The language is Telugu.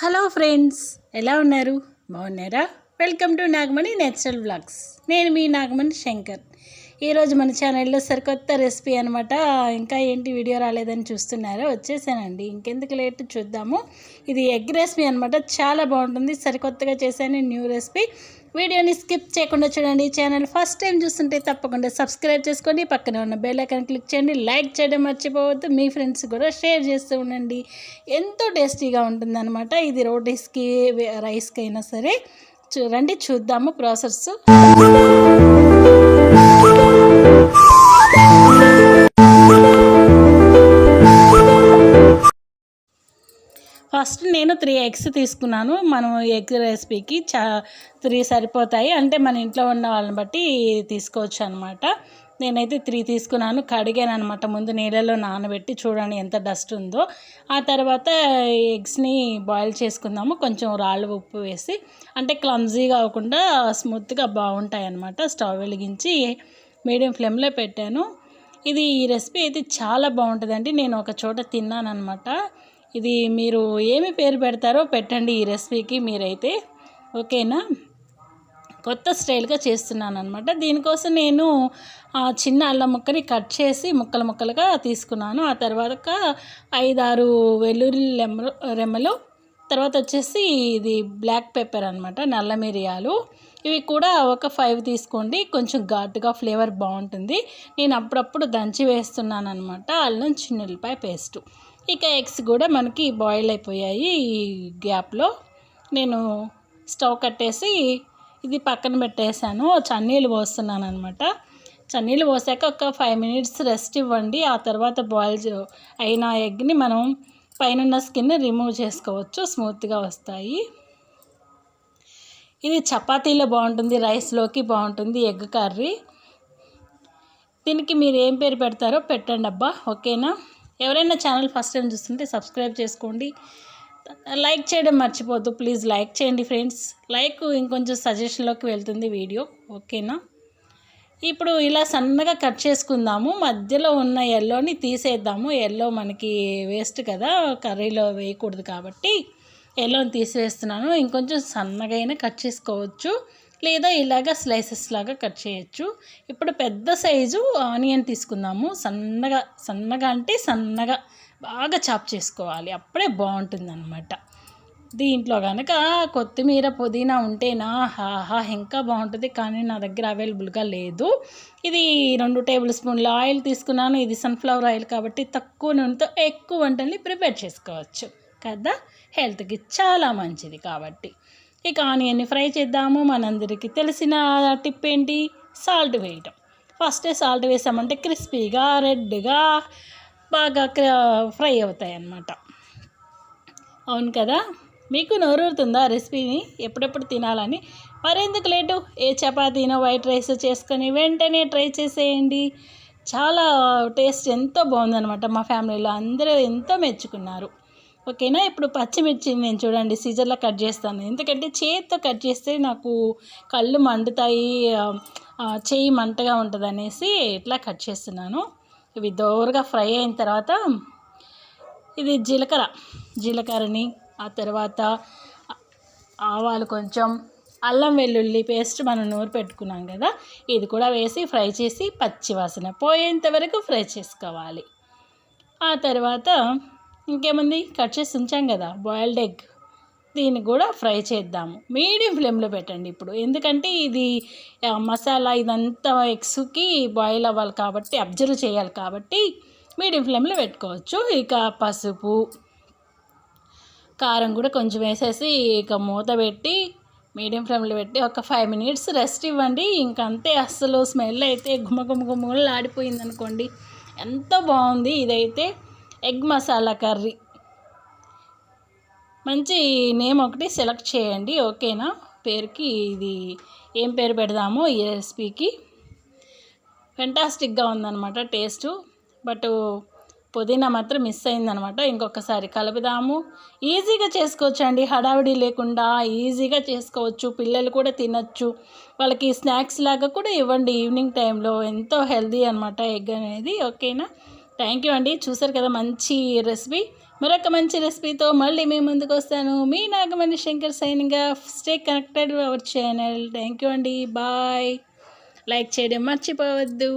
హలో ఫ్రెండ్స్ ఎలా ఉన్నారు? బాగున్నారా? Welcome to Nagamani natural blogs నేను మీ నాగమణి శంకర్. ఈరోజు మన ఛానల్లో సరికొత్త రెసిపీ అనమాట ఇంకా ఏంటి వీడియో రాలేదని చూస్తున్నారో వచ్చేసానండి. ఇంకెందుకు లేట్ చూద్దాము. ఇది ఎగ్ రెసిపీ అనమాట చాలా బాగుంటుంది. సరికొత్తగా చేశాను. న్యూ రెసిపీ వీడియోని స్కిప్ చేయకుండా చూడండి. ఛానల్ ఫస్ట్ టైం చూస్తుంటే తప్పకుండా సబ్స్క్రైబ్ చేసుకోండి. పక్కనే ఉన్న బెల్ ఐకాన్ క్లిక్ చేయండి. లైక్ చేయడం మర్చిపోవద్దు. మీ ఫ్రెండ్స్ కూడా షేర్ చేస్తూ ఉండండి. ఎంతో టేస్టీగా ఉంటుందన్నమాట. ఇది రోటీస్కి రైస్కి అయినా సరే. చూడండి చూద్దాము ప్రాసెస్ ఫస్ట్ నేను త్రీ ఎగ్స్ తీసుకున్నాను. మనం ఎగ్ రెసిపీకి చా త్రీ సరిపోతాయి. అంటే మన ఇంట్లో ఉన్న వాళ్ళని బట్టి తీసుకోవచ్చు అనమాట నేనైతే త్రీ తీసుకున్నాను. కడిగాను అనమాట ముందు నీళ్ళలో నానబెట్టి చూడండి ఎంత డస్ట్ ఉందో. ఆ తర్వాత ఎగ్స్ని బాయిల్ చేసుకుందాము. కొంచెం రాళ్ళు ఉప్పు వేసి. అంటే క్లమ్జీగా అవ్వకుండా స్మూత్గా బాగుంటాయి అనమాట స్టవ్ వెలిగించి మీడియం ఫ్లేమ్లో పెట్టాను. ఇది ఈ రెసిపీ అయితే చాలా బాగుంటుందండి. నేను ఒక చోట తిన్నాను అనమాట ఇది మీరు ఏమి పేరు పెడతారో పెట్టండి ఈ రెసిపీకి మీరైతే. ఓకేనా? కొత్త స్టైల్గా చేస్తున్నాను అనమాట దీనికోసం నేను ఆ చిన్న అల్లం ముక్కని కట్ చేసి ముక్కలు ముక్కలుగా తీసుకున్నాను. ఆ తర్వాత ఐదారు వెల్లుల్లి లెమ్మ రెమ్మలు తర్వాత వచ్చేసి ఇది బ్లాక్ పెప్పర్ అనమాట నల్ల మిరియాలు. ఇవి కూడా ఒక ఫైవ్ తీసుకోండి కొంచెం ఘాటుగా ఫ్లేవర్ బాగుంటుంది. నేను అప్పుడప్పుడు దంచి వేస్తున్నాను అనమాట అల్లం చిన్నులపాయ పేస్టు. ఇక ఎగ్స్ కూడా మనకి బాయిల్ అయిపోయాయి ఈ గ్యాప్లో. నేను స్టవ్ కట్టేసి ఇది పక్కన పెట్టేశాను. చన్నీళ్ళు పోస్తున్నాను అనమాట చన్నీళ్ళు పోసాక ఒక ఫైవ్ మినిట్స్ రెస్ట్ ఇవ్వండి. ఆ తర్వాత బాయిల్ అయిన ఎగ్ని మనం పైన స్కిన్ రిమూవ్ చేసుకోవచ్చు. స్మూత్గా వస్తాయి. ఇది చపాతీలో బాగుంటుంది రైస్లోకి బాగుంటుంది ఎగ్ కర్రీ. దీనికి మీరు ఏం పేరు పెడతారో పెట్టండి అబ్బా ఓకేనా? ఎవరైనా ఛానల్ ఫస్ట్ టైం చూస్తుంటే సబ్స్క్రైబ్ చేసుకోండి. లైక్ చేయడం మర్చిపోద్దు ప్లీజ్ లైక్ చేయండి ఫ్రెండ్స్. లైక్ ఇంకొంచెం సజెషన్లోకి వెళ్తుంది వీడియో. ఓకేనా? ఇప్పుడు ఇలా సన్నగా కట్ చేసుకుందాము. మధ్యలో ఉన్న ఎల్లోని తీసేద్దాము. ఎల్లో మనకి వేస్ట్ కదా. కర్రీలో వేయకూడదు కాబట్టి ఎల్లోని తీసివేస్తున్నాను ఇంకొంచెం సన్నగా అయినా కట్ చేసుకోవచ్చు. లేదా ఇలాగ స్లైసెస్ లాగా కట్ చేయొచ్చు. ఇప్పుడు పెద్ద సైజు ఆనియన్ తీసుకుందాము. సన్నగా సన్నగా అంటే సన్నగా బాగా చాప్ చేసుకోవాలి. అప్పుడే బాగుంటుంది అనమాట దీంట్లో కనుక కొత్తిమీర పుదీనా ఉంటేనా హాహా ఇంకా బాగుంటుంది. కానీ నా దగ్గర అవైలబుల్గా లేదు. ఇది రెండు టేబుల్ స్పూన్ల ఆయిల్ తీసుకున్నాను. ఇది సన్ఫ్లవర్ ఆయిల్ కాబట్టి తక్కువ నూనెతో ఎక్కువ వంటల్ని ప్రిపేర్ చేసుకోవచ్చు. కదా? హెల్త్కి చాలా మంచిది కాబట్టి. ఇక ఆనియన్ని ఫ్రై చేద్దాము మనందరికీ తెలిసిన టిప్ ఏంటి? సాల్ట్ వేయటం. ఫస్టే సాల్ట్ వేసామంటే క్రిస్పీగా రెడ్గా బాగా ఫ్రై అవుతాయి అన్నమాట అవును కదా? మీకు నోరూరుతుందా రెసిపీని? ఎప్పుడెప్పుడు తినాలని? మరెందుకు లేటు? ఏ చపాతీనో వైట్ రైస్ చేసుకొని వెంటనే ట్రై చేసేయండి. చాలా టేస్ట్ ఎంతో బాగుందనమాట మా ఫ్యామిలీలో అందరూ ఎంతో మెచ్చుకున్నారు. ఓకేనా? ఇప్పుడు పచ్చిమిర్చి నేను చూడండి సీజర్లో కట్ చేస్తాను. ఎందుకంటే చేతితో కట్ చేస్తే నాకు కళ్ళు మండుతాయి చేయి మంటగా ఉంటుంది అనేసి ఇట్లా కట్ చేస్తున్నాను. ఇవి దోరగా ఫ్రై అయిన తర్వాత ఇది జీలకర్ర. జీలకర్రని ఆ తర్వాత ఆవాలు కొంచెం అల్లం వెల్లుల్లి పేస్ట్ మనం నూరు పెట్టుకున్నాం కదా ఇది కూడా వేసి ఫ్రై చేసి పచ్చివాసన పోయేంత వరకు ఫ్రై చేసుకోవాలి. ఆ తర్వాత ఇంకేముంది? కట్ చేసి ఉంచాం కదా బాయిల్డ్ ఎగ్ దీన్ని కూడా ఫ్రై చేద్దాము. మీడియం ఫ్లేమ్లో పెట్టండి ఇప్పుడు. ఎందుకంటే ఇది మసాలా ఇదంతా ఎగ్స్కి బాయిల్ అవ్వాలి కాబట్టి అబ్జర్వ్ చేయాలి కాబట్టి మీడియం ఫ్లేమ్లో పెట్టుకోవచ్చు. ఇక పసుపు కారం కూడా కొంచెం వేసేసి ఇక మూత పెట్టి మీడియం ఫ్లేమ్లో పెట్టి ఒక ఫైవ్ మినిట్స్ రెస్ట్ ఇవ్వండి. ఇంకంతే అస్సలు స్మెల్ అయితే గుమ్మ గుమ్మ గుమ్మలు ఆడిపోయింది అనుకోండి ఎంతో బాగుంది ఇదైతే. Egg masala curry. మంచి నేమ్ ఒకటి సెలెక్ట్ చేయండి ఓకేనా? పేరుకి ఇది ఏం పేరు పెడదాము ఈ రెసిపీకి. ఫెంటాస్టిక్గా ఉందన్నమాట టేస్ట్. బట్ పుదీనా మాత్రం మిస్ అయిందనమాట ఇంకొకసారి కలుపుదాము. ఈజీగా చేసుకోవచ్చు అండి హడావిడి లేకుండా ఈజీగా చేసుకోవచ్చు. పిల్లలు కూడా తినచ్చు. వాళ్ళకి స్నాక్స్ లాగా కూడా ఇవ్వండి ఈవినింగ్ టైంలో. ఎంతో హెల్దీ అనమాట ఎగ్ అనేది ఓకేనా? థ్యాంక్ యూ అండి. చూసారు కదా మంచి రెసిపీ మరొక మంచి రెసిపీతో మళ్ళీ మేము ముందుకు వస్తాను. మీ Nagamani Shankar సైన్గా stay connected our channel thank you అండి. బాయ్ లైక్ చేయడం మర్చిపోవద్దు.